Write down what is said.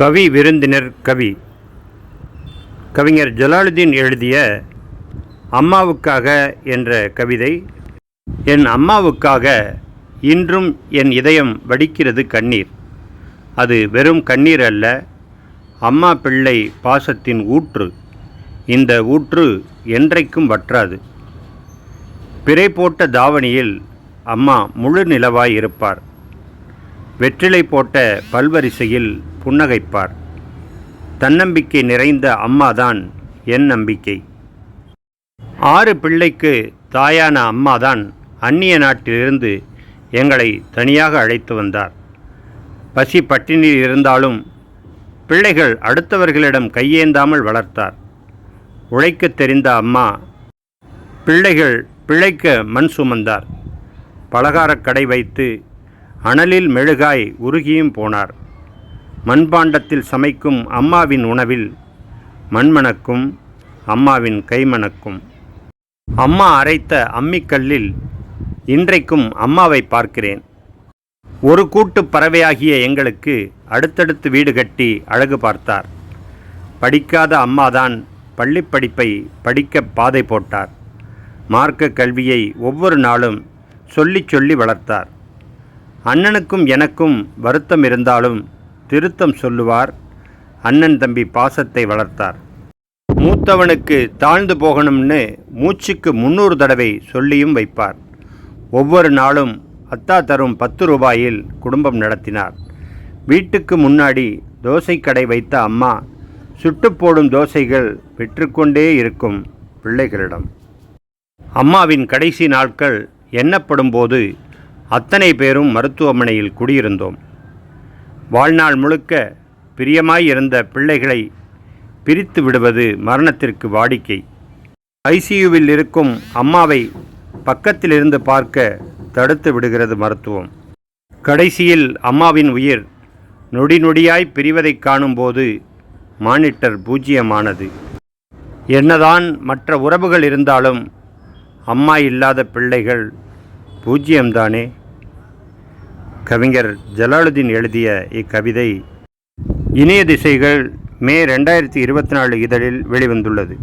கவி விருந்தினர் கவி. கவிஞர் ஜலாலுதீன் எழுதிய அம்மாவுக்காக என்ற கவிதை. என் அம்மாவுக்காக இன்றும் என் இதயம் வடிக்கிறது கண்ணீர். அது வெறும் கண்ணீர் அல்ல அம்மா பிள்ளை பாசத்தின் ஊற்று. இந்த ஊற்று என்றைக்கும் வற்றாது. பிறை போட்ட தாவணியில் அம்மா முழு நிலவாய் இருப்பார். வெற்றிலை போட்ட பல்வரிசையில் புன்னகைப்பார். தன்னம்பிக்கை நிறைந்த அம்மாதான் என் நம்பிக்கை. ஆறு பிள்ளைக்கு தாயான அம்மாதான் அந்நிய நாட்டிலிருந்து எங்களை தனியாக அழைத்து வந்தார். பசி பட்டினியில் இருந்தாலும் பிள்ளைகள் அடுத்தவர்களிடம் கையேந்தாமல் வளர்த்தார். உழைக்கத் தெரிந்த அம்மா பிள்ளைகள் பிழைக்க மண் சுமந்தார். பலகாரக் கடை வைத்து அனலில் மெழுகாய் உருகியும் போனார். மண்பாண்டத்தில் சமைக்கும் அம்மாவின் உணவில் மண்மணக்கும் அம்மாவின் கைமணக்கும். அம்மா அரைத்த அம்மிக்கல்லில் இன்றைக்கும் அம்மாவை பார்க்கிறேன். ஒரு கூட்டு பறவையாகிய எங்களுக்கு அடுத்தடுத்து வீடு கட்டி அழகு பார்த்தார். படிக்காத அம்மாதான் பள்ளிப்படிப்பை படிக்க பாதை போட்டார். மார்க்க கல்வியை ஒவ்வொரு நாளும் சொல்லிச் சொல்லி வளர்த்தார். அண்ணனுக்கும் எனக்கும் வருத்தம் இருந்தாலும் திருத்தம் சொல்லுவார். அண்ணன் தம்பி பாசத்தை வளர்த்தார். மூத்தவனுக்கு தாழ்ந்து போகணும்னு மூச்சுக்கு முந்நூறு தடவை சொல்லியும் வைப்பார். ஒவ்வொரு நாளும் அத்தா தரும் பத்து ரூபாயில் குடும்பம் நடத்தினார். வீட்டுக்கு முன்னாடி தோசை கடை வைத்த அம்மா சுட்டு போடும் தோசைகள் விற்றுக்கொண்டே இருக்கும் பிள்ளைகளிடம். அம்மாவின் கடைசி நாட்கள் எண்ணப்படும் போது அத்தனை பேரும் மருத்துவமனையில் குடியிருந்தோம். வாழ்நாள் முழுக்க பிரியமாய் இருந்த பிள்ளைகளை பிரித்து விடுவது மரணத்திற்கு வாடிக்கை. ஐசியூவில் இருக்கும் அம்மாவை பக்கத்திலிருந்து பார்க்க தடுத்து விடுகிறது மருத்துவம். கடைசியில் அம்மாவின் உயிர் நொடி நொடியாய் பிரிவதைக் காணும்போது மானிட்டர் பூஜ்ஜியமானது. என்னதான் மற்ற உறவுகள் இருந்தாலும் அம்மா இல்லாத பிள்ளைகள் பூஜ்ஜியம்தானே? கவிஞர் ஜலாலுதீன் எழுதிய இக்கவிதை இணைய திசைகள் மே ரெண்டாயிரத்தி இருபத்தி நாலு இதழில் வெளிவந்துள்ளது.